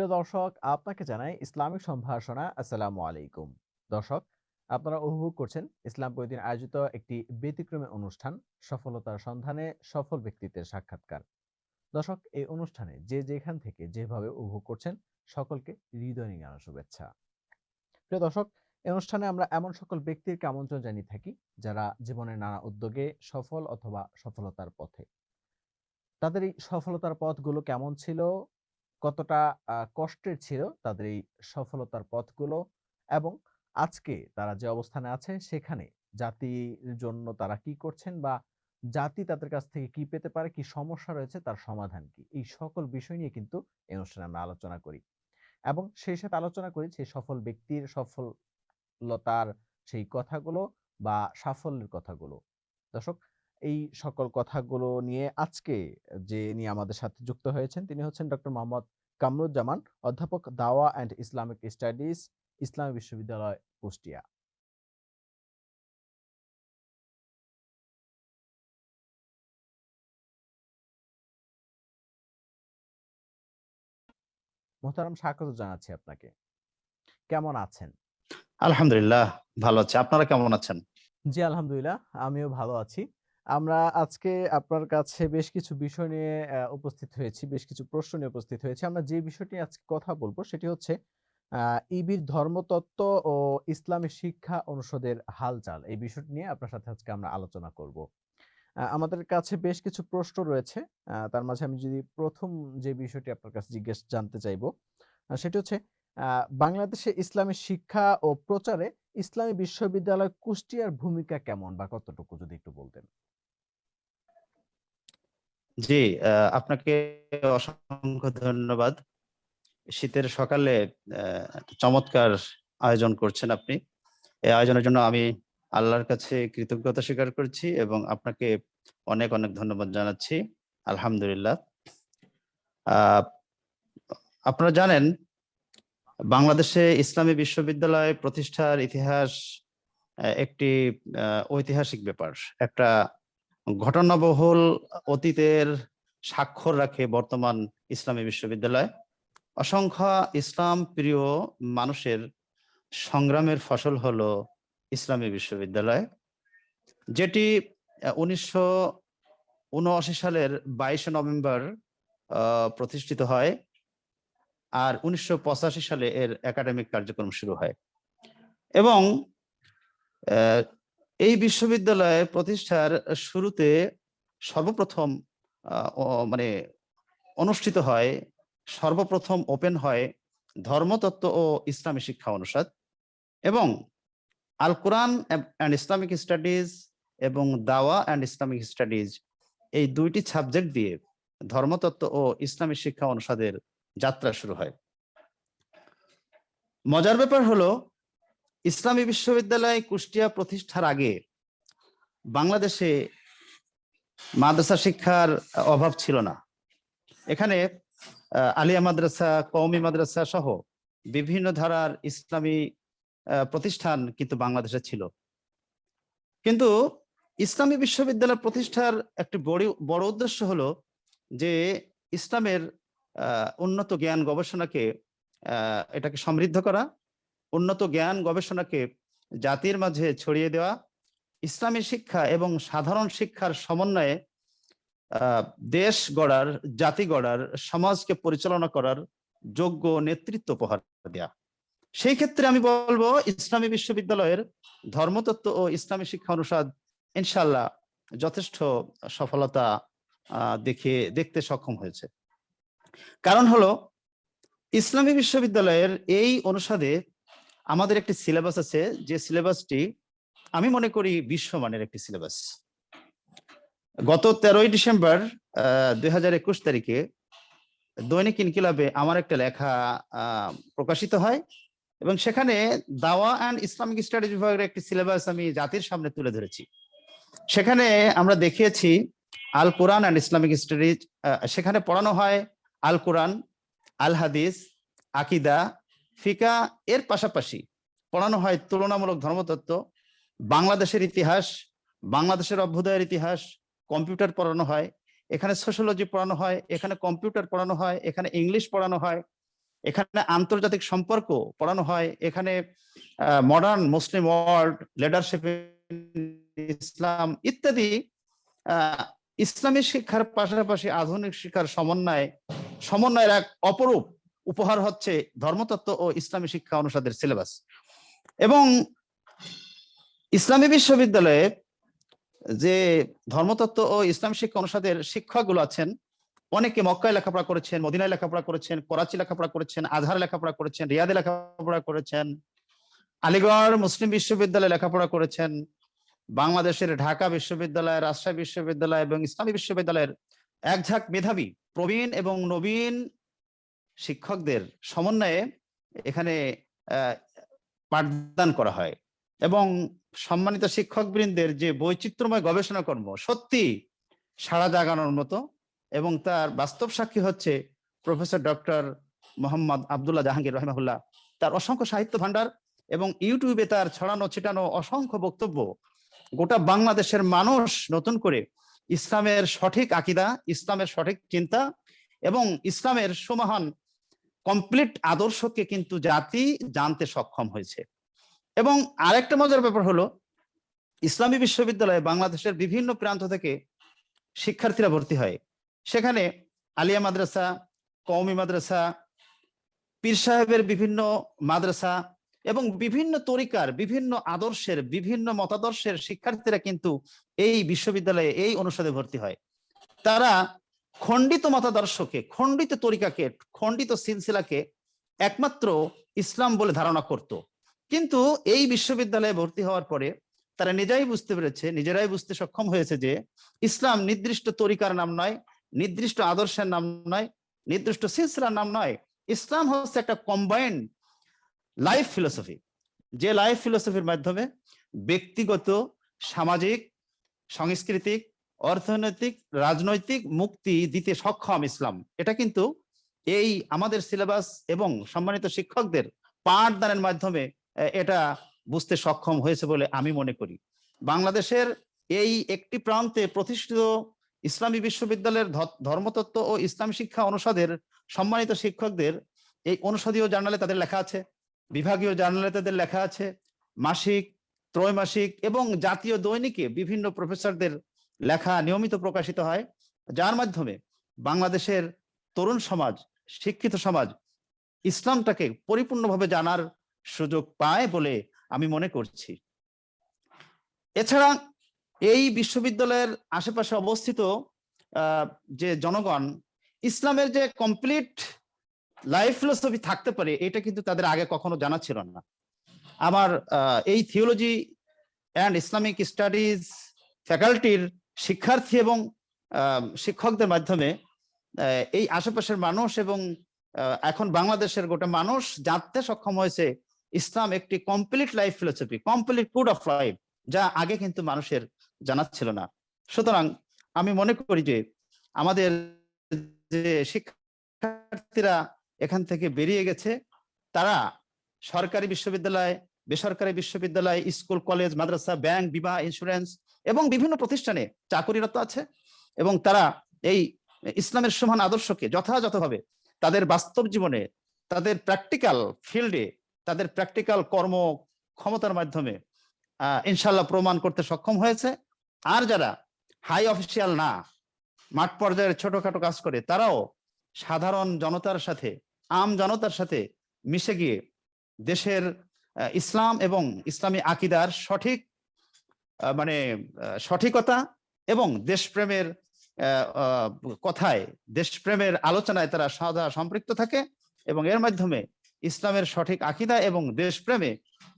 প্রিয় দর্শক, আপনাকে জানাই ইসলামিক সম্ভাষণা। আসসালামু আলাইকুম। দর্শক, আপনারা উপভোগ করছেন ইসলাম প্রতিদিন আয়োজিত একটি ব্যতিক্রমী অনুষ্ঠান, সফলতার সন্ধানে সফল ব্যক্তিত্বের সাক্ষাৎকার। দর্শক, এই অনুষ্ঠানে যে যেখান থেকে যেভাবে উপভোগ করছেন, সকলকে হৃদয় নিয়ে শুভেচ্ছা। প্রিয় দর্শক, এই অনুষ্ঠানে আমরা এমন সকল ব্যক্তির আমন্ত্রণ জানিয়ে থাকি, যারা জীবনের নানা উদ্যোগে সফল অথবা সফলতার পথে। তাদের এই সফলতার পথগুলো কেমন ছিল? কতটা কষ্টের ছিল তাদের এই সফলতার পথগুলো এবং আজকে তারা যে অবস্থানে আছে সেখানে জাতির জন্য তারা কি করছেন বা জাতি তাদের কাছ থেকে কি পেতে পারে, কি সমস্যা রয়েছে, তার সমাধান কি? এই সকল বিষয় নিয়ে কিন্তু এই অনুষ্ঠানে আমরা আলোচনা করি এবং সেই সাথে আলোচনা করি সেই সফল ব্যক্তির সফলতার সেই কথাগুলো বা সাফল্যের কথাগুলো। দর্শক এই সকল কথাগুলো নিয়ে আজকে যে নিয়ে আমাদের সাথে যুক্ত হয়েছেন তিনি হচ্ছেন ডক্টর মোহাম্মদ কামরুজ্জামান অধ্যাপক দাওয়া অ্যান্ড ইসলামিক স্টাডিজ ইসলামী বিশ্ববিদ্যালয় কুষ্টিয়া। মোহতারাম স্বাগত জানাচ্ছি আপনাকে। কেমন আছেন? আলহামদুলিল্লাহ ভালো আছে। আপনারা কেমন আছেন? জি আলহামদুলিল্লাহ আমিও ভালো আছি। আমরা আজকে আপনার কাছে বেশ কিছু বিষয় নিয়ে উপস্থিত হয়েছি, বেশ কিছু প্রশ্ন নিয়ে উপস্থিত হয়েছি। আমরা যে বিষয়টি আজকে কথা বলব সেটি হচ্ছে ইবির ধর্মতত্ত্ব ও ইসলামী শিক্ষা অনুষদের হালচাল। এই বিষয়টি নিয়ে আপনার সাথে আজকে আমরা আলোচনা করব। আমাদের কাছে বেশ কিছু প্রশ্ন রয়েছে। তার মাঝে আমি যদি প্রথম যে বিষয়টি আপনার কাছে জিজ্ঞেস জানতে চাইব সেটি হচ্ছে বাংলাদেশে ইসলামী শিক্ষা ও প্রচারে ইসলামী বিশ্ববিদ্যালয় কুষ্টিয়ার ভূমিকা কেমন বা কতটুকু যদি একটু বলতেন? জি আপনাকে অসংখ্য ধন্যবাদ। শীতের সকালে চমৎকার আয়োজন করছেন আপনি। এই আয়োজনের জন্য আমি আল্লাহর কাছে কৃতজ্ঞতা স্বীকার করছি এবং আপনাকে অনেক অনেক ধন্যবাদ জানাচ্ছি। আলহামদুলিল্লাহ। আপনারা জানেন, বাংলাদেশে ইসলামী বিশ্ববিদ্যালয় প্রতিষ্ঠার ইতিহাস একটি ঐতিহাসিক ব্যাপার। একটা ঘটনাবহুল অতীতের স্বাক্ষর রাখে বর্তমান ইসলামী বিশ্ববিদ্যালয়। অসংখ্য ইসলাম প্রিয় মানুষের সংগ্রামের ফসল হলো ইসলামী বিশ্ববিদ্যালয়, যেটি উনিশশো উনআশি সালের বাইশে নভেম্বর প্রতিষ্ঠিত হয় আর উনিশশো পঁচাশি সালে এর একাডেমিক কার্যক্রম শুরু হয় এবং এই বিশ্ববিদ্যালয় প্রতিষ্ঠার শুরুতে সর্বপ্রথম মানে অনুষ্ঠিত হয়, সর্বপ্রথম ওপেন হয় ধর্মতত্ত্ব ও ইসলামী শিক্ষা অনুষদ এবং Al Quran and Islamic studies এবং দাওয়া অ্যান্ড ইসলামিক স্টাডিজ এই দুইটি সাবজেক্ট দিয়ে ধর্মতত্ত্ব ও ইসলামী শিক্ষা অনুষদের যাত্রা শুরু হয়। মজার ব্যাপার হলো ইসলামী বিশ্ববিদ্যালয় কুষ্টিয়া প্রতিষ্ঠার আগে বাংলাদেশে মাদ্রাসা শিক্ষার অভাব ছিল না। এখানে আলিয়া মাদ্রাসা, কওমি মাদ্রাসা সহ বিভিন্ন ধারার ইসলামী প্রতিষ্ঠান কিন্তু বাংলাদেশে ছিল। কিন্তু ইসলামী বিশ্ববিদ্যালয় প্রতিষ্ঠার একটি বড় বড় উদ্দেশ্য হলো যে ইসলামের উন্নত জ্ঞান গবেষণাকে এটাকে সমৃদ্ধ করা উন্নত জ্ঞান গবেষণাকে জাতির মাঝে ছড়িয়ে দেওয়া, ইসলামী শিক্ষা এবং সাধারণ শিক্ষার সমন্বয়ে দেশ গড়ার, জাতি গড়ার, সমাজকে পরিচালনা করার যোগ্য নেতৃত্ব উপহার দেয়া। সেই ক্ষেত্রে আমি বলব, ইসলামী বিশ্ববিদ্যালয়ের ধর্মতত্ত্ব ও ইসলামী শিক্ষা অনুষদ ইনশাল্লাহ যথেষ্ট সফলতা দেখে দেখতে সক্ষম হয়েছে। কারণ হলো, ইসলামী বিশ্ববিদ্যালয়ের এই অনুষদে আমাদের একটি সিলেবাস আছে, যে সিলেবাসটি আমি মনে করি বিশ্বমানের একটি সিলেবাস গত তেরোই ডিসেম্বর দুই হাজার একুশ তারিখে দৈনিক ইনকিলাবে আমার একটা লেখা প্রকাশিত হয় এবং সেখানে দাওয়া অ্যান্ড ইসলামিক স্টাডিজ বিভাগের একটি সিলেবাস আমি জাতির সামনে তুলে ধরেছি। সেখানে আমরা দেখিয়েছি Al Quran and Islamic studies সেখানে পড়ানো হয় আল কোরআন, আল হাদিস, আকিদা ফিকা এর পাশাপাশি পড়ানো হয় তুলনামূলক ধর্মতত্ত্ব, বাংলাদেশের ইতিহাস, বাংলাদেশের অভ্যুদয়ের ইতিহাস, কম্পিউটার পড়ানো হয়, এখানে সোশ্যোলজি পড়ানো হয়, এখানে কম্পিউটার পড়ানো হয়, এখানে ইংলিশ পড়ানো হয়, এখানে আন্তর্জাতিক সম্পর্ক পড়ানো হয়, এখানে মডার্ন মুসলিম ওয়ার্ল্ড লিডারশিপ ইসলাম ইত্যাদি ইসলামী শিক্ষার পাশাপাশি আধুনিক শিক্ষার সমন্বয়, সমন্বয়ের এক অপরূপ উপহার হচ্ছে ধর্মতত্ত্ব ও ইসলামী শিক্ষা অনুষদের সিলেবাস। এবং ইসলামী বিশ্ববিদ্যালয়ে যে ধর্মতত্ত্ব ও ইসলাম শিক্ষা অনুষদের শিক্ষকগুলো আছেন, অনেকে মক্কায় লেখাপড়া করেছেন, মদিনায় লেখাপড়া করেছেন, করাচি লেখাপড়া করেছেন, আজহার লেখাপড়া করেছেন, রিয়াদে লেখাপড়া করেছেন, আলিগড় মুসলিম বিশ্ববিদ্যালয়ে লেখাপড়া করেছেন, বাংলাদেশের ঢাকা বিশ্ববিদ্যালয়, রাজশাহী বিশ্ববিদ্যালয় এবং ইসলামী বিশ্ববিদ্যালয়ের এক ঝাঁক মেধাবী প্রবীণ এবং নবীন শিক্ষকদের সমন্বয়ে এখানে পাঠদান করা হয়। এবং সম্মানিত শিক্ষকবৃন্দের যে বৈচিত্র্যময় গবেষণা কর্ম, সত্যি সাড়া জাগানোর মতো এবং তার বাস্তব সাক্ষী হচ্ছে প্রফেসর ডক্টর মোহাম্মদ আবদুল্লাহ জাহাঙ্গীর রহমাহুল্লাহ। তার অসংখ্য সাহিত্য ভান্ডার এবং ইউটিউবে তার ছড়ানো ছিটানো অসংখ্য বক্তব্য গোটা বাংলাদেশের মানুষ নতুন করে ইসলামের সঠিক আকিদা, ইসলামের সঠিক চিন্তা এবং ইসলামের সুমহান কমপ্লিট আদর্শকে কিন্তু জাতি জানতে সক্ষম হয়েছে। এবং আরেকটা মজার ব্যাপার হলো, ইসলামী বিশ্ববিদ্যালয়ে বাংলাদেশের বিভিন্ন প্রান্ত থেকে শিক্ষার্থীরা ভর্তি হয়। সেখানে আলিয়া মাদ্রাসা, কওমি মাদ্রাসা, পীর সাহেবের বিভিন্ন মাদ্রাসা এবং বিভিন্ন তরিকার, বিভিন্ন আদর্শের, বিভিন্ন মতাদর্শের শিক্ষার্থীরা কিন্তু এই বিশ্ববিদ্যালয়ে এই অনুষদে ভর্তি হয়। তারা খণ্ডিত মতাদর্শকে, খণ্ডিত তরিকাকে, খণ্ডিত সিলসিলাকে একমাত্র ইসলাম বলে ধারণা করত। কিন্তু এই বিশ্ববিদ্যালয়ে ভর্তি হওয়ার পরে তারা নিজেরাই বুঝতে পেরেছে, নিজেরাই বুঝতে সক্ষম হয়েছে যে ইসলাম নির্দিষ্ট তরিকার নাম নয়, নির্দিষ্ট আদর্শের নাম নয়, নির্দিষ্ট সিলসিলার নাম নয়। ইসলাম হচ্ছে একটা কম্বাইন্ড লাইফ ফিলোসফি যে লাইফ ফিলোসফির মাধ্যমে ব্যক্তিগত, সামাজিক, সাংস্কৃতিক অর্থনৈতিক, রাজনৈতিক মুক্তি দিতে সক্ষম ইসলাম। এটা কিন্তু এই আমাদের সিলেবাস এবং সম্মানিত শিক্ষকদের পাঠদানের মাধ্যমে এটা বুঝতে সক্ষম হয়েছে বলে আমি মনে করি। বাংলাদেশের এই একটি প্রান্তে প্রতিষ্ঠিত ইসলামী বিশ্ববিদ্যালয়ের ধর্মতত্ত্ব ও ইসলাম শিক্ষা অনুষদের সম্মানিত শিক্ষকদের এই অনুষদীয় জার্নালে তাদের লেখা আছে, বিভাগীয় জার্নালে তাদের লেখা আছে, মাসিক, ত্রৈমাসিক এবং জাতীয় দৈনিকে বিভিন্ন প্রফেসরদের লেখা নিয়মিত প্রকাশিত হয়, যার মাধ্যমে বাংলাদেশের তরুণ সমাজ, শিক্ষিত সমাজ ইসলামটাকে পরিপূর্ণভাবে জানার সুযোগ পায় বলে আমি মনে করছি। এছাড়া এই বিশ্ববিদ্যালয়ের আশেপাশে অবস্থিত যে জনগণ, ইসলামের যে কমপ্লিট লাইফ ফিলোসফি থাকতে পারে, এটা কিন্তু তাদের আগে কখনো জানা ছিল না। আমার এই থিওলজি অ্যান্ড ইসলামিক স্টাডিজ ফ্যাকাল্টির শিক্ষার্থী এবং শিক্ষকদের মাধ্যমে এই আশেপাশের মানুষ এবং এখন বাংলাদেশের গোটা মানুষ জানতে সক্ষম হয়েছে ইসলাম একটি complete life philosophy complete code of life যা আগে কিন্তু মানুষের জানা ছিল না। সুতরাং আমি মনে করি যে আমাদের যে শিক্ষার্থীরা এখান থেকে বেরিয়ে গেছে, তারা সরকারি বিশ্ববিদ্যালয়, বেসরকারি বিশ্ববিদ্যালয়, স্কুল, কলেজ, মাদ্রাসা, ব্যাংক, বিমা ইন্স্যুরেন্স এবং বিভিন্ন প্রতিষ্ঠানে চাকরিরত আছে এবং তারা এই ইসলামের সমান আদর্শকে যথাযথভাবে তাদের বাস্তব জীবনে, তাদের প্র্যাকটিক্যাল ফিল্ডে তাদের প্র্যাকটিক্যাল কর্ম ক্ষমতার মাধ্যমে ইনশাল্লাহ প্রমাণ করতে সক্ষম হয়েছে। আর যারা হাই অফিসিয়াল না, মাঠ পর্যায়ের ছোটখাটো কাজ করে, তারাও সাধারণ জনতার সাথে, আম জনতার সাথে মিশে গিয়ে দেশের ইসলাম এবং ইসলামী আকিদার সঠিক মানে সঠিকতা এবং দেশপ্রেমের কথায়, দেশপ্রেমের আলোচনায় তারা সদা সম্পৃক্ত থাকে এবং এর মাধ্যমে ইসলামের সঠিক আকিদা এবং দেশপ্রেমে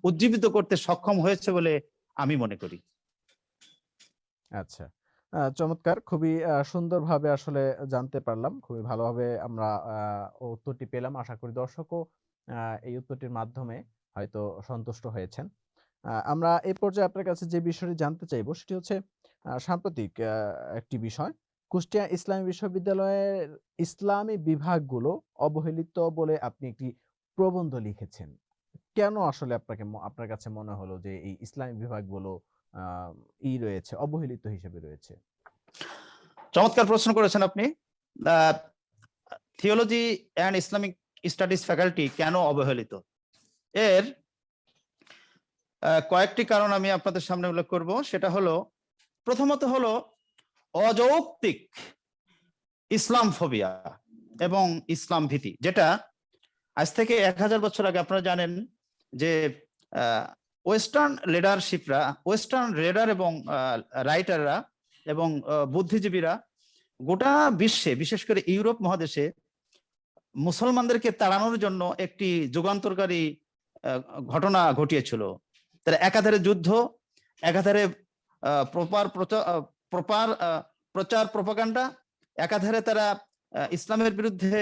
উজ্জীবিত করতে সক্ষম হয়েছে বলে আমি মনে করি। আচ্ছা চমৎকার। খুবই সুন্দরভাবে আসলে জানতে পারলাম। খুবই ভালোভাবে আমরা উত্তরটি পেলাম। আশা করি দর্শকও এই উত্তরটির মাধ্যমে হয়তো সন্তুষ্ট হয়েছেন। আমরা এই পর্যায়ে আপনার কাছে যে বিষয়টি জানতে চাইব সেটি হচ্ছে সাম্প্রতিক একটি বিষয়। কুষ্টিয়া ইসলামী বিশ্ববিদ্যালয়ের ইসলামী বিভাগগুলো অবহেলিত বলে আপনি একটি প্রবন্ধ লিখেছেন। কেন আসলে আপনাকে আপনার কাছে মনে হলো যে এই ইসলামী বিভাগগুলো ই রয়েছে, অবহেলিত হিসেবে রয়েছে? চমৎকার প্রশ্ন করেছেন আপনি। Theology and Islamic studies faculty কেন অবহেলিত? এর কয়েকটি কারণ আমি আপনাদের সামনে উল্লেখ করব। সেটা হলো, প্রথমত হলো অযৌক্তিক ইসলাম ফোবিয়া এবং ইসলাম ভীতি, যেটা আজ থেকে এক হাজার বছর আগে আপনারা জানেন যে ওয়েস্টার্ন লিডারশিপরা, ওয়েস্টার্ন রেডার এবং রাইটাররা এবং বুদ্ধিজীবীরা গোটা বিশ্বে, বিশেষ করে ইউরোপ মহাদেশে মুসলমানদেরকে তাড়ানোর জন্য একটি যুগান্তরকারী ঘটনা ঘটিয়েছিল। তারা একাধারে যুদ্ধ, একাধারে প্রপার প্রপার প্রচার প্রপাগান্ডা, একাধারে তারা ইসলামের বিরুদ্ধে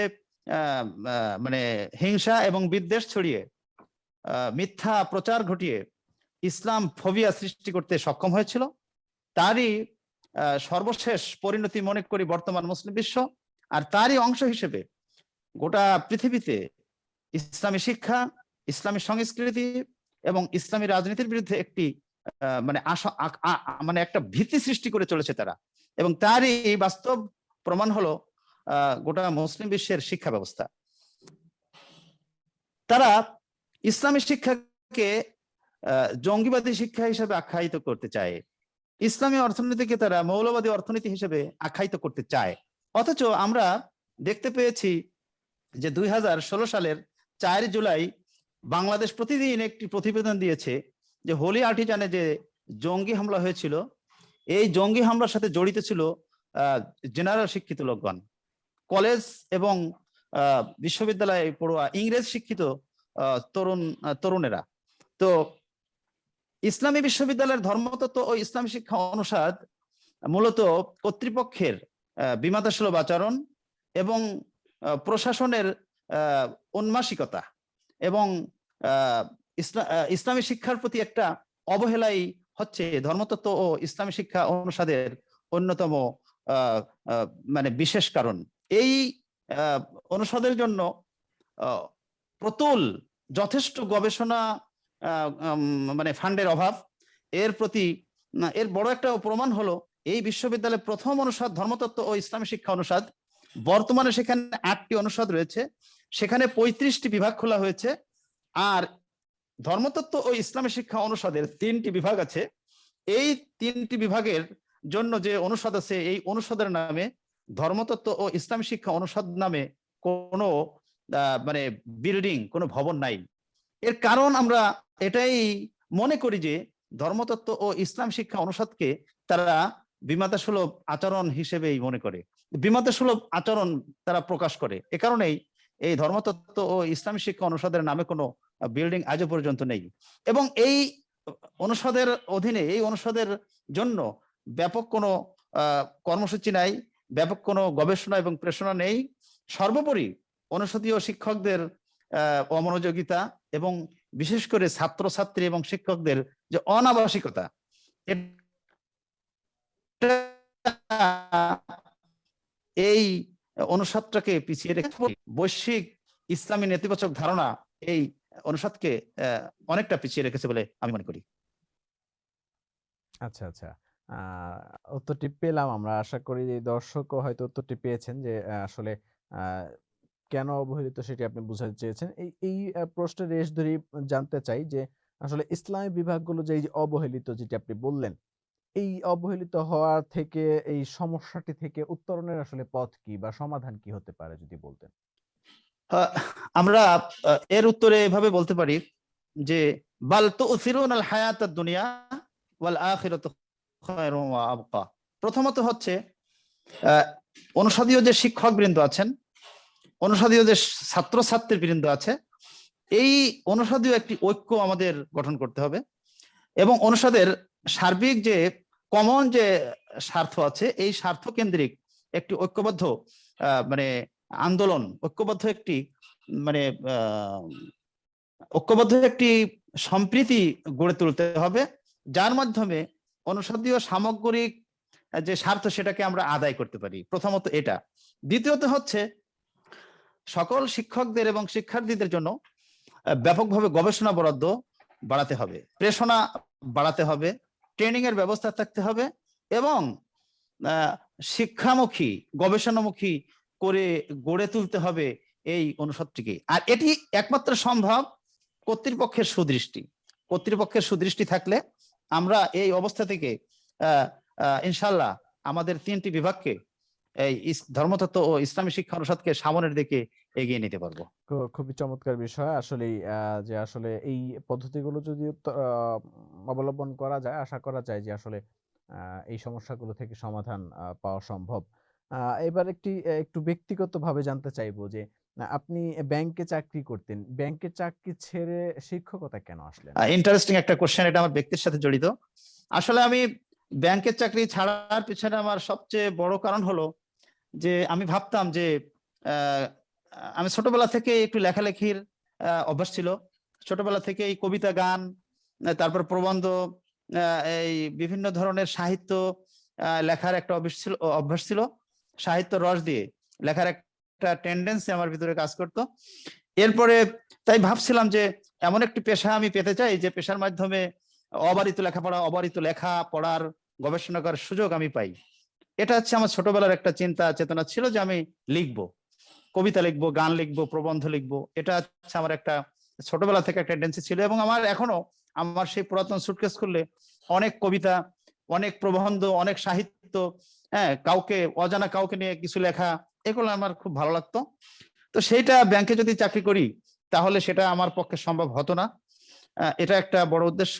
মানে হিংসা এবং বিদ্বেষ ছড়িয়ে মিথ্যা প্রচার ঘটিয়ে ইসলাম ফোবিয়া সৃষ্টি করতে সক্ষম হয়েছিল। তারই সর্বশেষ পরিণতি মনে করি বর্তমান মুসলিম বিশ্ব। আর তারই অংশ হিসেবে গোটা পৃথিবীতে ইসলামী শিক্ষা, ইসলামী সংস্কৃতি এবং ইসলামী রাজনীতির বিরুদ্ধে একটি মানে আশা মানে একটা ভীতি সৃষ্টি করে চলেছে তারা। এবং তারই বাস্তব প্রমাণ হলো গোটা মুসলিম বিশ্বের শিক্ষা ব্যবস্থা। তারা ইসলামী শিক্ষাকে জঙ্গিবাদী শিক্ষা হিসেবে আখ্যায়িত করতে চায়। ইসলামী অর্থনীতিকে তারা মৌলবাদী অর্থনীতি হিসেবে আখ্যায়িত করতে চায়। অথচ আমরা দেখতে পেয়েছি যে দুই হাজার ষোলো সালের চার জুলাই বাংলাদেশ প্রতিদিন একটি প্রতিবেদন দিয়েছে যে হোলি আর্টিজানে যে জঙ্গি হামলা হয়েছিল এই জঙ্গি হামলার সাথে জড়িত ছিল জেনারেল শিক্ষিত লোকগণ। কলেজ এবং বিশ্ববিদ্যালয়ে পড়ুয়া ইংরেজ শিক্ষিত তরুণ তরুণেরা। তো ইসলামী বিশ্ববিদ্যালয়ের ধর্মতত্ত্ব ও ইসলামী শিক্ষা অনুষদ মূলত কর্তৃপক্ষের আহ, বিমাতাসুলভ আচরণ এবং প্রশাসনের উন্মাসিকতা। এবং ইসলামী শিক্ষার প্রতি একটা অবহেলাই হচ্ছে, ধর্মতত্ত্ব ও ইসলামী শিক্ষা অনুষদের অন্যতম মানে বিশেষ কারণ। এই অনুষদের জন্য প্রতুল যথেষ্ট গবেষণা মানে ফান্ডের অভাব। এর প্রতি এর বড় একটা প্রমাণ হলো, এই বিশ্ববিদ্যালয়ের প্রথম অনুষদ ধর্মতত্ত্ব ও ইসলামী শিক্ষা অনুষদ, বর্তমানে সেখানে আটটি অনুষদ রয়েছে। সেখানে পঁয়ত্রিশটি বিভাগ খোলা হয়েছে। আর ধর্মতত্ত্ব ও ইসলামী শিক্ষা অনুষদের তিনটি বিভাগ আছে। এই তিনটি বিভাগের জন্য যে অনুষদ আছে, এই অনুষদের নামে ধর্মতত্ত্ব ও ইসলামী শিক্ষা অনুষদ নামে কোনো মানে বিল্ডিং কোনো ভবন নাই। এর কারণ আমরা এটাই মনে করি যে ধর্মতত্ত্ব ও ইসলাম শিক্ষা অনুষদকে তারা বিমাতা সুলভ আচরণ হিসেবেই মনে করে। বিমাতা সুলভ আচরণ তারা প্রকাশ করে। এ কারণেই এই ধর্মতত্ত্ব ও ইসলাম শিক্ষা অনুষদের নামে কোনো বিল্ডিং আজও পর্যন্ত নেই। এবং এই অনুষদের অধীনে, এই অনুষদের জন্য ব্যাপক কোনো কর্মসূচি নাই, ব্যাপক কোনো গবেষণা এবং প্রেষণা নেই। সর্বোপরি অনুষদীয় শিক্ষকদের অমনোযোগিতা এবং বিশেষ করে ছাত্রছাত্রী এবং শিক্ষকদের যে অনাবাসিকতা এই অনুষদটাকে পিছিয়ে রেখে বৈশ্বিক ইসলামী নেতিবাচক ধারণা এই অনুষদকে অনেকটা পিছিয়ে রেখেছে বলে আমি মনে করি। আচ্ছা আচ্ছা। উত্তরটি পেলাম আমরা। আশা করি যে দর্শকও হয়তো উত্তরটি পেয়েছেন যে আসলে আহ, কেন অবহেলিত সেটি আপনি বুঝাতে চেয়েছেন। এই এই প্রশ্নের রেশ ধরেই জানতে চাই যে আসলে ইসলামী বিভাগগুলো যে অবহেলিত যেটি আপনি বললেন এই অবহেলিত হওয়া থেকে, এই সমস্যাটি থেকে উত্তরণের আসলে পথ কি বা সমাধান কি হতে পারে যদি বলতেন? আমরা এর উত্তরে এভাবে বলতে পারি যে, বাল তো আল হায়াত দুনিয়া ওয়াল আখিরাতু ওয়া আবকা। প্রথমত হচ্ছে অনুষদীয় যে শিক্ষক বৃন্দ আছেন, অনুষদীয় যে ছাত্রছাত্রী বৃন্দ আছে, এই অনুষদীয় একটি ঐক্য আমাদের গঠন করতে হবে এবং অনুষদের সার্বিক যে কমন যে স্বার্থ আছে, এই স্বার্থ কেন্দ্রিক একটি ঐক্যবদ্ধ মানে আন্দোলন, ঐক্যবদ্ধ একটি মানে ঐক্যবদ্ধ একটি সম্প্রীতি গড়ে তুলতে হবে, যার মাধ্যমে অনুষদীয় সামগ্রিক যে স্বার্থ সেটাকে আমরা আদায় করতে পারি। প্রথমত এটা। দ্বিতীয়ত হচ্ছে, সকল শিক্ষকদের এবং শিক্ষার্থীদের জন্য ব্যাপকভাবে গবেষণা বরাদ্দ বাড়াতে হবে। প্রেষণা বাড়াতে হবে। ট্রেনিং এর ব্যবস্থা থাকতে হবে এবং শিক্ষামুখী, গবেষণামুখী করে গড়ে তুলতে হবে এই অনুষদটিকে। আর এটি একমাত্র সম্ভব কর্তৃপক্ষের সুদৃষ্টি। কর্তৃপক্ষের সুদৃষ্টি থাকলে আমরা এই অবস্থা থেকে ইনশাল্লাহ আমাদের তিনটি বিভাগকে এই ধর্মতত্ত্ব ও ইসলামী শিক্ষা অনুষদকে সামনের দিকে এগিয়ে নিতে পারব। খুবই চমৎকার বিষয়। আসলে যে আসলে এই পদ্ধতিগুলো যদি অবলম্বন করা যায় আশা করা যায় যে আসলে এই সমস্যাগুলো থেকে সমাধান পাওয়া সম্ভব। এবার একটি একটু ব্যক্তিগতভাবে জানতে চাইব যে আপনি ব্যাংকে চাকরি করতেন ব্যাংকের চাকরি ছেড়ে শিক্ষকতা কেন আসলেন? ইন্টারেস্টিং একটা কোশ্চেন এটা আমার ব্যক্তির সাথে জড়িত। আসলে আমি ব্যাংকের চাকরি ছাড়ার পিছনে আমার সবচেয়ে বড় কারণ হলো যে আমি ভাবতাম যে আমি ছোটবেলা থেকে একটু লেখালেখির অভ্যাস ছিল। ছোটবেলা থেকে এই কবিতা, গান, তারপর প্রবন্ধ এই বিভিন্ন ধরনের সাহিত্য লেখার একটা অভ্যাস ছিল অভ্যাস ছিল। সাহিত্য রস দিয়ে লেখার একটা টেন্ডেন্সি আমার ভিতরে কাজ করতো। এরপরে তাই ভাবছিলাম যে, এমন একটি পেশা আমি পেতে চাই যে পেশার মাধ্যমে অবারিত লেখাপড়া, অবারিত লেখা পড়ার গবেষণা করার সুযোগ আমি পাই। এটা হচ্ছে আমার ছোটবেলার একটা চিন্তা চেতনা ছিল যে আমি লিখব, কবিতা লিখব, গান লিখব, প্রবন্ধ লিখব। এটা হচ্ছে আমার একটা ছোটবেলা থেকে একটা টেন্ডেন্সি ছিল এবং আমার এখনও আমার সেই পুরাতন সুটকেস করলে অনেক কবিতা, অনেক প্রবন্ধ, অনেক সাহিত্য হ্যাঁ কাউকে, অজানা কাউকে নিয়ে কিছু লেখা, এগুলো আমার খুব ভালো লাগতো। তো সেইটা ব্যাংকে যদি চাকরি করি, তাহলে সেটা আমার পক্ষে সম্ভব হতো না। এটা একটা বড় উদ্দেশ্য।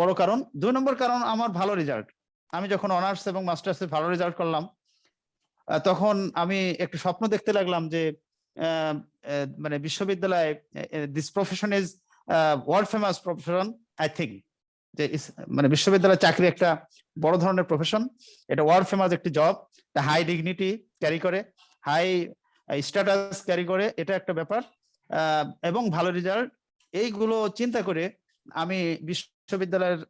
বড় কারণ। দুই নম্বর কারণ, আমার ভালো রেজাল্ট আমি যখন অনার্স এবং মাস্টার্সে ভালো রেজাল্ট করলাম তখন আমি একটু স্বপ্ন দেখতে লাগলাম যে মানে বিশ্ববিদ্যালয়ে this profession is world famous profession I think যে মানে বিশ্ববিদ্যালয় চাকরি একটা বড় ধরনের প্রফেশন এটা ওয়ার্ল্ড ফেমাস একটি জব হাই ডিগনিটি ক্যারি করে হাই স্ট্যাটাস ক্যারি করে, এটা একটা ব্যাপার এবং ভালো রেজাল্ট এইগুলো চিন্তা করে আমি বিশ্ববিদ্যালয়ের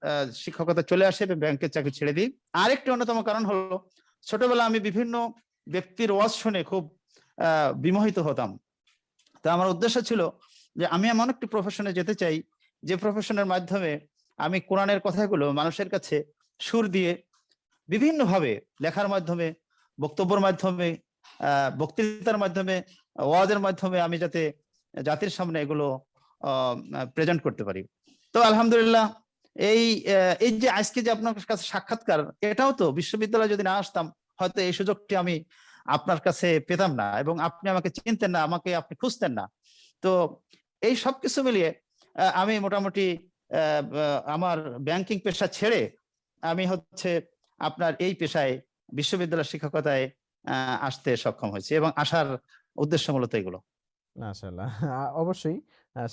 শিক্ষকতা চলে আসে ব্যাংকের চাকরি ছেড়ে দিই। আরেকটি অন্যতম কারণ হলো, ছোটবেলা আমি বিভিন্ন ব্যক্তির ওয়াজ শুনে খুব বিমোহিত হতাম। তা আমার উদ্দেশ্য ছিল যে আমি এমন একটি প্রফেশনে যেতে চাই, যে প্রফেশনের মাধ্যমে আমি কোরআনের কথাগুলো মানুষের কাছে সুর দিয়ে বিভিন্নভাবে লেখার মাধ্যমে, বক্তব্যের মাধ্যমে বক্তৃতার মাধ্যমে, ওয়াজের মাধ্যমে আমি যাতে জাতির সামনে এগুলো প্রেজেন্ট করতে পারি। তো আলহামদুলিল্লাহ এই এই যে আজকে যে আপনার কাছে সাক্ষাৎকার, এটাও তো বিশ্ববিদ্যালয়ে যদি না আসতাম, হয়তো এই সুযোগটি আমি আপনার কাছে পেতাম না এবং আপনি আমাকে চিনতেন না, আমাকে আপনি খুঁজতেন না। তো এই সব কিছু মিলিয়ে আমি মোটামুটি আমার ব্যাংকিং পেশা ছেড়ে আমি হচ্ছে আপনার এই পেশায় বিশ্ববিদ্যালয় শিক্ষকতায় আসতে সক্ষম হয়েছে এবং আসার উদ্দেশ্য মূলত এগুলো। অবশ্যই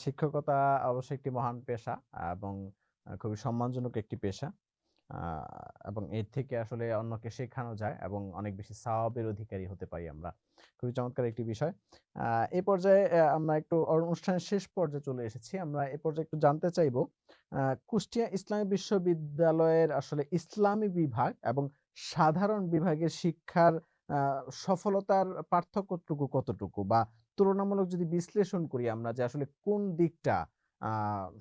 শিক্ষকতা অবশ্যই একটি মহান পেশা এবং খুবই সম্মানজনক একটি পেশা। এবং এর থেকে আসলে অন্যকে শেখানো যায় এবং অনেক বেশি সওয়াবের অধিকারী হতে পারি আমরা। খুবই চমৎকার একটি বিষয়। এই পর্যায়ে আমরা একটু অনুষ্ঠানের শেষ পর্যায়ে চলে এসেছি। আমরা এই পর্যায়ে একটু জানতে চাইব কুষ্টিয়া ইসলামী বিশ্ববিদ্যালয়ের আসলে ইসলামী বিভাগ এবং সাধারণ বিভাগের শিক্ষার সফলতার পার্থক্যটুকু কতটুকু? বা তুলনামূলক যদি বিশ্লেষণ করি আমরা যে আসলে কোন দিকটা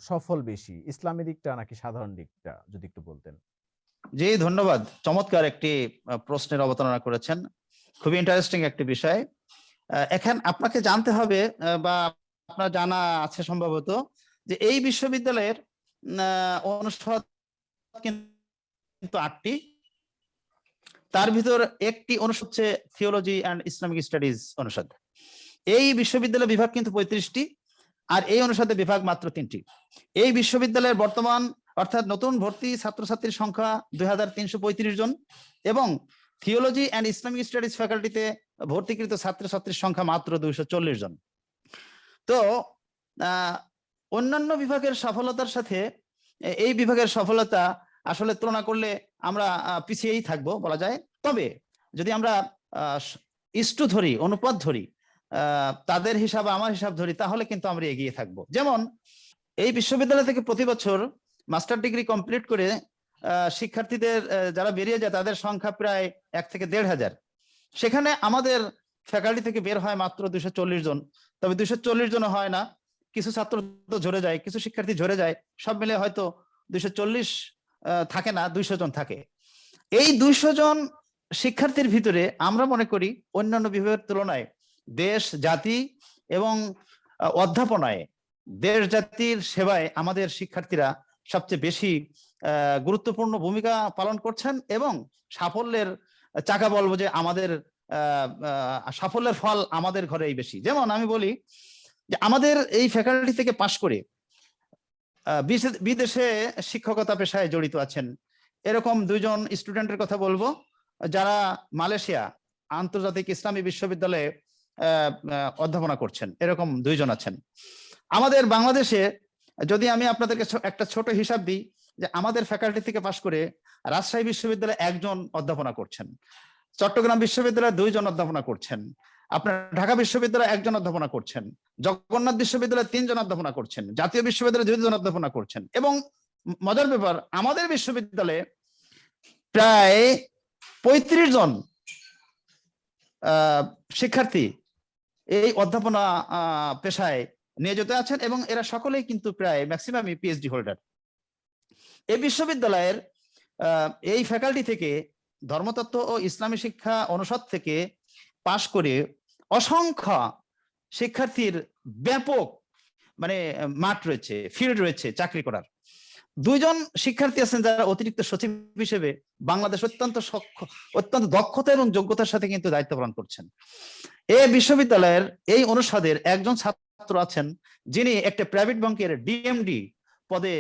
সফল বেশি। ইসলামী দিকটা নাকি সাধারণ দিকটা, যদি একটু বলতেন? জি, ধন্যবাদ। চমৎকার একটি প্রশ্নের অবতারণা করেছেন। খুবই ইন্টারেস্টিং একটি বিষয়। এখন আপনাকে জানতে হবে বা আপনার জানা আছে সম্ভবত, যে এই বিশ্ববিদ্যালয়ের অনুষদ কিন্তু আটটি। তার ভিতর একটি অনুষদ হচ্ছে থিওলজি অ্যান্ড ইসলামিক স্টাডিজ অনুষদ। এই বিশ্ববিদ্যালয় বিভাগ কিন্তু পঁয়ত্রিশটি। আর এই অনুষদে বিভাগ মাত্র তিনটি। এই বিশ্ববিদ্যালয়ের বর্তমান, অর্থাৎ নতুন ভর্তি ছাত্রছাত্রীর সংখ্যা দু হাজার তিনশো পঁয়ত্রিশ জন এবং থিওলজি অ্যান্ড ইসলামিক স্টাডিজ ফ্যাকাল্টিতে ভর্তিকৃত ছাত্রছাত্রীর সংখ্যা মাত্র দুইশো চল্লিশ জন। তো অন্যান্য বিভাগের সফলতার সাথে এই বিভাগের সফলতা আসলে তুলনা করলে আমরা পিছিয়েই থাকব বলা যায়। তবে যদি আমরা স- ধরি, অনুপাত ধরি তাদের হিসাব, আমার হিসাব ধরি, তাহলে কিন্তু আমরা এগিয়ে থাকব। যেমন, এই বিশ্ববিদ্যালয় থেকে প্রতি বছর মাস্টার ডিগ্রি কমপ্লিট করে শিক্ষার্থীদের যারা বেরিয়ে যায়, তাদের সংখ্যা প্রায় এক থেকে দেড় হাজার। সেখানে আমাদের ফ্যাকাল্টি থেকে বের হয় মাত্র দুইশো চল্লিশ জন। তবে দুইশো চল্লিশ জন হয় না। কিছু ছাত্র তো ঝরে যায়, কিছু শিক্ষার্থী ঝরে যায়। সব মিলে হয়তো দুইশো চল্লিশ থাকে না, দুইশো জন থাকে। এই দুইশো জন শিক্ষার্থীর ভিতরে আমরা মনে করি অন্যান্য বিভাগের তুলনায় দেশ, জাতি এবং অধ্যাপনায় দেশ, জাতির সেবায় আমাদের শিক্ষার্থীরা সবচেয়ে বেশি গুরুত্বপূর্ণ ভূমিকা পালন করছেন এবং সাফল্যের চাকা বলব যে আমাদের সাফল্যের ফল আমাদের ঘরেই বেশি। যেমন আমি বলি যে আমাদের এই ফ্যাকাল্টি থেকে পাশ করে বিদেশে শিক্ষকতা পেশায় জড়িত আছেন। এরকম দুইজন স্টুডেন্টের কথা বলব, যারা মালয়েশিয়া, আন্তর্জাতিক ইসলামী বিশ্ববিদ্যালয়ে অধ্যাপনা করছেন। এরকম দুইজন আছেন। আমাদের বাংলাদেশে যদি আমি আপনাদেরকে একটা ছোট হিসাব দিই যে আমাদের ফ্যাকাল্টি থেকে পাশ করে রাজশাহী বিশ্ববিদ্যালয়ে একজন অধ্যাপনা করছেন। চট্টগ্রাম বিশ্ববিদ্যালয়ে দুইজন অধ্যাপনা করছেন। আপনার ঢাকা বিশ্ববিদ্যালয়ে একজন অধ্যাপনা করছেন। জগন্নাথ বিশ্ববিদ্যালয়ে তিনজন অধ্যাপনা করছেন। জাতীয় বিশ্ববিদ্যালয়ে দুইজন অধ্যাপনা করছেন। এবং মজার ব্যাপার, আমাদের বিশ্ববিদ্যালয়ে প্রায় পঁয়ত্রিশ জন শিক্ষার্থী এই অধ্যাপনা পেশায় নিয়োজিত আছেন এবং এরা সকলেই কিন্তু প্রায় ম্যাক্সিমামই পিএইচডি হোল্ডার এই বিশ্ববিদ্যালয়ের এই ফ্যাকাল্টি থেকে ধর্মতত্ত্ব ও ইসলামী শিক্ষা অনুষদ থেকে পাশ করে অসংখ্য শিক্ষার্থীর ব্যাপক মানে মাঠ রয়েছে ফিল্ড রয়েছে চাকরি করার। দুইজন শিক্ষার্থী আছেন যারা অতিরিক্ত সচিব হিসেবে বাংলাদেশ অত্যন্ত অত্যন্ত দক্ষতা এবং যোগ্যতার সাথে কিন্তু দায়িত্ব পালন করছেন। এই বিশ্ববিদ্যালয়ের এই অনুষদের একজন ছাত্র আছেন যিনি একটা প্রাইভেট ব্যাংকের ডিএমডি পদে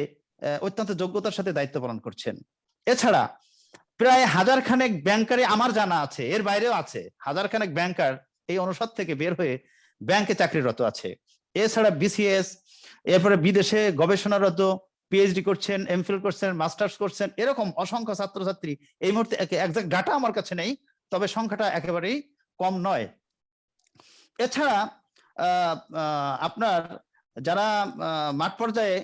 অত্যন্ত যোগ্যতার সাথে দায়িত্ব পালন করছেন। এছাড়া প্রায় হাজার খানেক ব্যাংকারে আমার জানা আছে, এর বাইরেও আছে। হাজার খানেক ব্যাংকার এই অনুষদ থেকে বের হয়ে ব্যাংকে চাকরিরত আছে। এছাড়া বিসিএস, এরপরে বিদেশে গবেষণারত পিএইচডি করছেন এমফিল করছেন মাস্টার্স করছেন, এরকম অসংখ্য ছাত্রছাত্রী এই মুহূর্তে একজাক্ট ডাটা আমার কাছে নেই, তবে সংখ্যাটা একেবারেই কম নয়। এছাড়া আপনার যারা মাঠ পর্যায়ে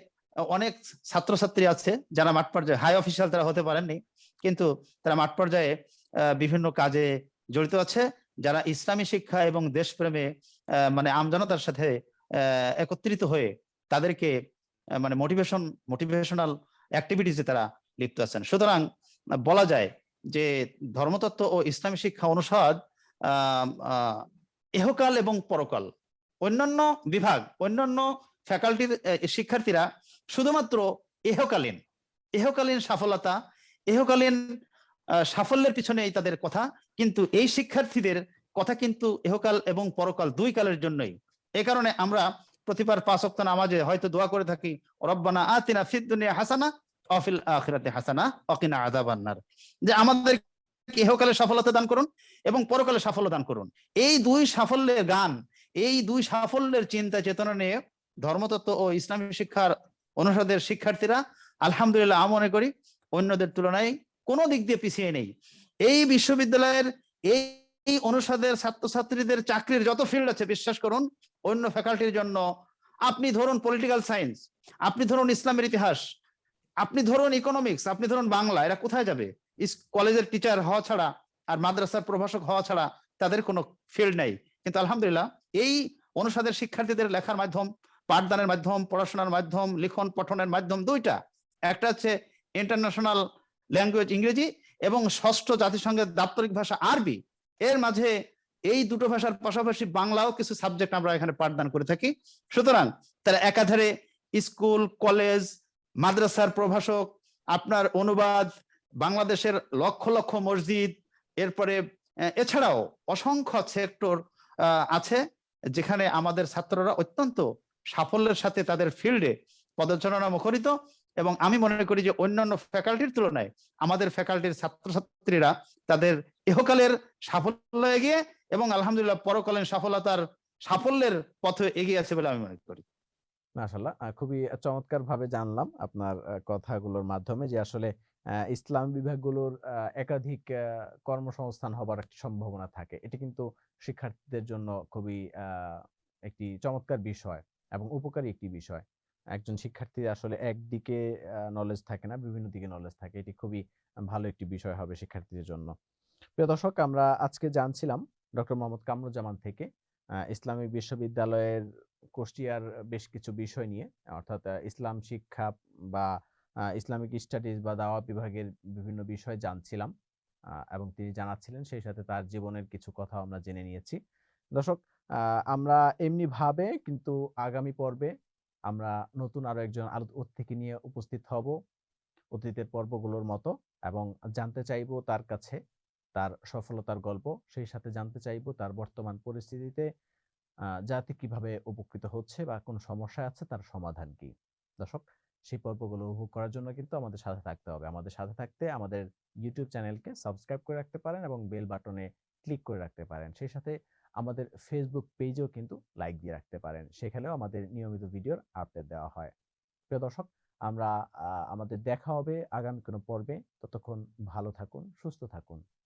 অনেক ছাত্রছাত্রী আছে, যারা মাঠ পর্যায়ে হাই অফিসিয়াল তারা হতে পারেননি, কিন্তু তারা মাঠ পর্যায়ে বিভিন্ন কাজে জড়িত আছে, যারা ইসলামী শিক্ষা এবং দেশপ্রেমে মানে আমজনতার সাথে একত্রিত হয়ে তাদেরকে মানে মোটিভেশন মোটিভেশনাল অ্যাক্টিভিটিসে তারা লিপ্ত আছেন। সুতরাং বলা যায় যে ধর্মতত্ত্ব ও ইসলামী শিক্ষা অনুষদ আহ, এবং পরকাল অন্যান্য বিভাগ অন্যান্য ফ্যাকাল্টির শিক্ষার্থীরা শুধুমাত্র এহকালীন এহকালীন সফলতা এহকালীন সাফল্যের পিছনেই তাদের কথা কিন্তু এই শিক্ষার্থীদের কথা কিন্তু এহকাল এবং পরকাল দুই কালের জন্যই। এ কারণে আমরা প্রতিবার পাঁচ ওয়াক্ত নামাজে হয়তো দোয়া করে থাকি, রব্বানা আতিনা ফিদ দুনিয়া হাসানা অফিল আখিরাতে হাসানা, অকিনা আযাবান্নার। যে আমাদের ইহকালে সফলতা দান করুন এবং পরকালে সাফল্য দান করুন। এই দুই সাফল্যের গান, এই দুই সাফল্যের চিন্তা চেতনা নিয়ে ধর্মতত্ত্ব ও ইসলামী শিক্ষার অনুষদের শিক্ষার্থীরা আলহামদুলিল্লাহ আমি মনে করি অন্যদের তুলনায় কোনো দিক দিয়ে পিছিয়ে নেই। এই বিশ্ববিদ্যালয়ের এই অনুষদের ছাত্রছাত্রীদের চাকরির যত ফিল্ড আছে, বিশ্বাস করুন অন্য ফ্যাকাল্টির জন্য। আপনি ধরুন পলিটিক্যাল সায়েন্স আপনি ধরুন ইসলামের ইতিহাস, আপনি ধরুন ইকোনমিক্স আপনি ধরুন বাংলা, এরা কোথায় যাবে? কলেজের টিচার হওয়া ছাড়া আর মাদ্রাসার প্রভাষক হওয়া ছাড়া তাদের কোনো ফিল্ড নাই। কিন্তু আলহামদুলিল্লাহ, এই অনুষদের শিক্ষার্থীদের লেখার মাধ্যম, পাঠদানের মাধ্যম, পড়াশোনার মাধ্যম, লিখন পঠনের মাধ্যম দুইটা। একটা হচ্ছে ইন্টারন্যাশনাল ল্যাঙ্গুয়েজ ইংরেজি এবং ষষ্ঠ জাতিসংঘের দাপ্তরিক ভাষা আরবি। এর মাঝে এই দুটো ভাষার পাশাপাশি বাংলাও কিছু সাবজেক্ট আমরা এখানে পাঠদান করে থাকি। সুতরাং তারা একাধারে স্কুল, কলেজ, মাদ্রাসার প্রভাষক, আপনার অনুবাদ, বাংলাদেশের লক্ষ লক্ষ মসজিদ, এরপরে এছাড়াও অসংখ্য সেক্টর আছে যেখানে আমাদের ছাত্ররা অত্যন্ত সাফল্যের সাথে তাদের ফিল্ডে পদচারণা মুখরিত এবং আমি মনে করি যে অন্যান্য ফ্যাকাল্টির তুলনায় আমাদের ফ্যাকাল্টির ছাত্রছাত্রীরা তাদের ইহকালের সাফল্য এগিয়ে এবং আলহামদুলিল্লাহ পরকালীন সফলতার সাফল্যের পথে এগিয়ে আছে বলে আমি মনে করি। মাশাল্লাহ খুবই চমৎকার ভাবে জানলাম আপনার কথাগুলোর মাধ্যমে যে আসলে ইসলাম বিভাগগুলোর একাধিক কর্মসংস্থান হবার একটি সম্ভাবনা থাকে। এটি কিন্তু শিক্ষার্থীদের জন্য খুবই একটি চমৎকার বিষয় এবং উপকারী একটি বিষয়। একজন শিক্ষার্থী আসলে একদিকে নলেজ থাকে না, বিভিন্ন দিকে নলেজ থাকে। এটি খুবই ভালো একটি বিষয় হবে শিক্ষার্থীদের জন্য। প্রিয় দর্শক, আমরা আজকে জানছিলাম ডক্টর মোহাম্মদ কামরুজ্জামান থেকে ইসলামিক বিশ্ববিদ্যালয়ের কুষ্টিয়ার বেশ কিছু বিষয় নিয়ে, অর্থাৎ ইসলাম শিক্ষা বা ইসলামিক স্টাডিজ বা দাওয়া বিভাগের বিভিন্ন বিষয় জানছিলাম এবং তিনি জানাচ্ছিলেন সেই সাথে তার জীবনের কিছু কথা আমরা জেনে নিয়েছি। দর্শক আমরা এমনি ভাবে কিন্তু আগামী পর্বে আমরা নতুন আরও একজন অতিথি নিয়ে উপস্থিত হব, অতীতের পর্বগুলোর মতো, এবং জানতে চাইব তার কাছে তার সফলতার গল্প, সেই সাথে জানতে চাইব তার বর্তমান পরিস্থিতিতে জাতি কীভাবে উপকৃত হচ্ছে বা কোন সমস্যা আছে, তার সমাধান কি? দর্শক, সেই পর্বগুলো উপভোগ করার জন্য কিন্তু আমাদের সাথে থাকতে হবে। আমাদের সাথে থাকতে আমাদের ইউটিউব চ্যানেলকে সাবস্ক্রাইব করে রাখতে পারেন এবং বেল বাটনে ক্লিক করে রাখতে পারেন। সেই সাথে আমাদের ফেসবুক পেজেও কিন্তু লাইক দিয়ে রাখতে পারেন। সেখানেও আমাদের নিয়মিত ভিডিওর আপডেট দেওয়া হয়। প্রিয় দর্শক, আমরা আমাদের দেখা হবে আগামী কোনো পর্বে। ততক্ষণ ভালো থাকুন, সুস্থ থাকুন।